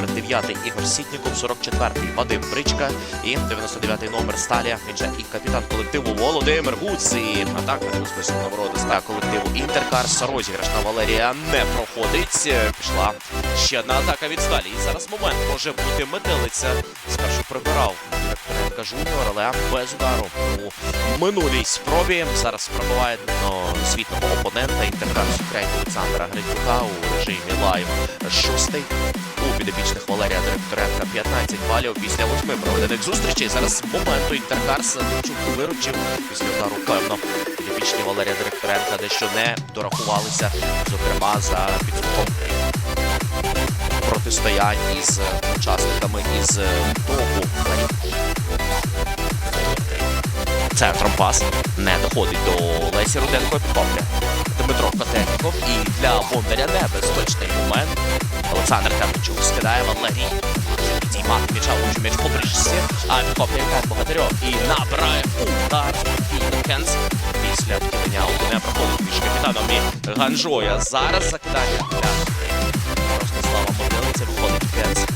номер 9 Ігор Сітніков, 44-й Вадим Бричка і 99-й номер Сталі. Він і капітан колективу Володимир Гуц. І атака розписана ворота ста колективу Інтеркарс. Розіграш на Валерія не проходить. Пішла ще одна атака від Сталі. І зараз момент може бути метелиця. Спершу прибирав Директоренка Жуніор, але без удару у минулій спробі. Зараз пробиває світного опонента Інтеркарс Українки Олександра Грицюка у режимі лайв. Шостий у підопічних Валерія Директоренка 15 балів після восьми проведених зустрічей. Зараз моменту Інтеркарс Демчук виручив після удару певно. Підопічні Валерія Директоренка дещо не дорахувалися, зокрема за підсумком протистоянь із учасниками із топу. Центром пас не доходить до Лесі Руденко підхоплює. Дмитро Котенков і для Бондаря небезпечний момент. Олександр Каменчук скидає Валерій. Підіймати м'яча у м'яч по брижці, а підхоплює Кен Богатирьов і набирає удар спокійно Кенс. Після втілення не проходить між капітаном і Ганжоя. Зараз закидання для Ростислава Могилиця виходить Кенс.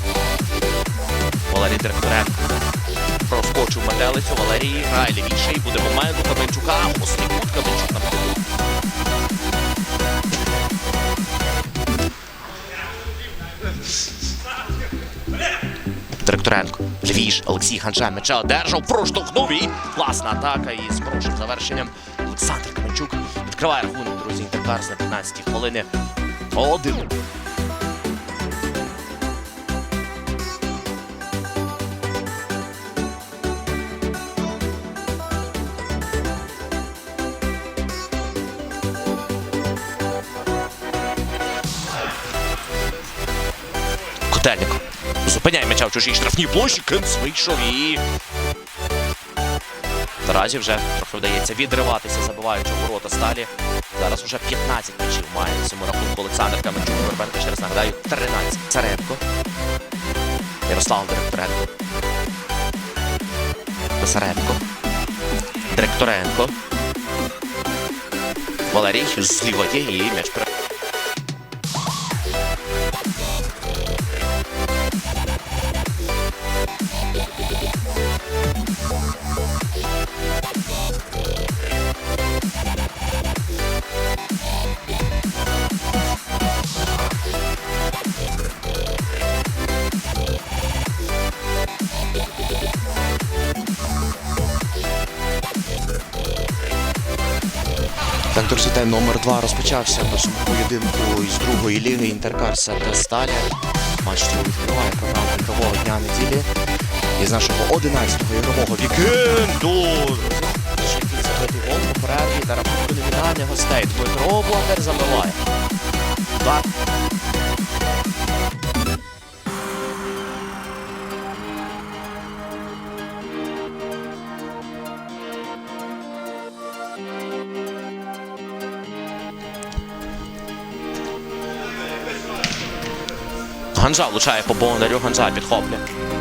Валерій Директоренко проскочив метелицю. Валерій грає лівіше і буде момент у Каменчука. Кут Каменчук на Директоренко. Львіж, Олексій Ханжа м'яча одержав, проштовхнув і класна атака із хорошим завершенням. Олександр Каменчук відкриває рахунок, друзі, Інтеркарс на 15 хвилини. Один. Котельник. Зупиняє м'яча в чужій штрафній площі. Кенц вийшов і. Наразі вже трохи вдається відриватися, забиваючи ворота сталі. Зараз вже 15 м'ячів має на цьому рахунку Олександр Каменчук. Вербенко, ще раз нагадаю, 13. Царенко. Ярослав Директоренко. Писаренко. Директоренко. Валерій зліва є і м'яч пере- Так, друзі, тайм номер 2 розпочався нашому поєдинку із другої ліги Інтеркарса та Сталі. Матч цього відкриває програму ігрового дня неділі. Із нашого 11-го ігрового вікенду. Забитий гол по перерві та рахунку номінальних гостей. Дмитро Блогер забиває. Ганжа влучає по Бондарю, Ганжа підхоплює.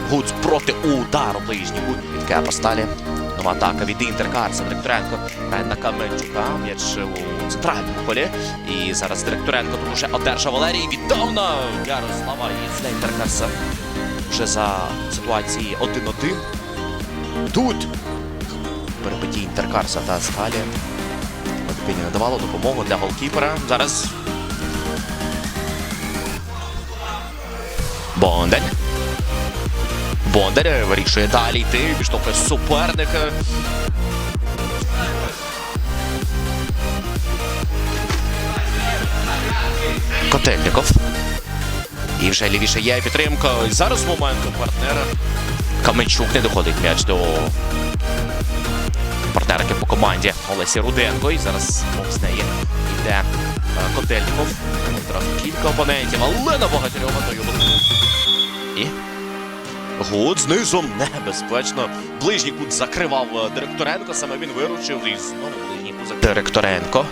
Гуц проти удару ближній гуд від. Нова атака від Інтеркарса. Директоренко грає на Каменчука. М'яч у центральному полі. І зараз Директоренко тут уже одержав Валерій. Віддав на Ярослава і для Інтеркарса. Вже за ситуації 1-1. Тут перепиті Інтеркарса та Сталі. Матипіні надавало допомогу для голкіпера. Зараз Бондар. Бондар вирішує далі йти, відштовхує суперника. Котельников. І вже лівіше є підтримка. І зараз момент у партнера. Каменчук не доходить м'яч до партнерки по команді Олесі Руденко. І зараз повз неї йде е, Котельников. Одразу кілька опонентів, але на Богатирьова даю. І Гуд знизу небезпечно. Ближній кут закривав е, Директоренко, саме він виручив і знову ближній кут закривав. Директоренко.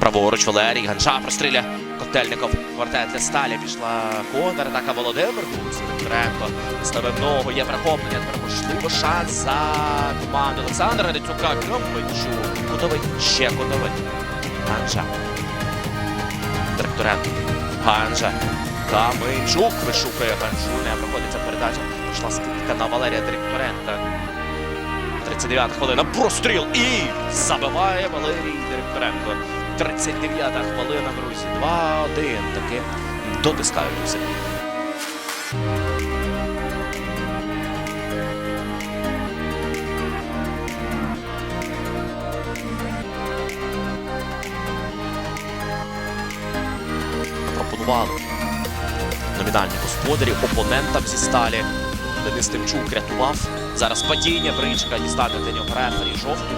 Праворуч Валерій, Ганча простріля. Котельников. Квартет для сталі пішла контратака Володимир Гуд. Директоренко. Ставив ногу, є перехоплення. Тепер можливо шанс за команду Олександра Грицюка. Каменчук. Кутовий. Ще кутовий. Ганча. Директоренко. Ганжа. Каменчук вишукує Ганжу. Не проходиться передача. Пішла скидка на Валерія Директоренка. 39 хвилина. Простріл і забиває Валерій Директоренко. 39 хвилина, друзі. 2-1. Таки дотискають у. Пропонували номінальні господарі опонентам зі сталі. Денис Тимчук рятував. Зараз падіння бричка дістане до нього рефері жовтий.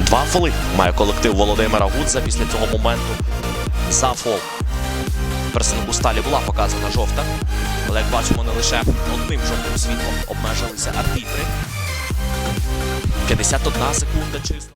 Два фоли має колектив Володимира Гудза після цього моменту. За фол. Представнику сталі була показана жовта. Але як бачимо, не лише одним жовтим світлом обмежилися арбітри. 51 секунда чисто.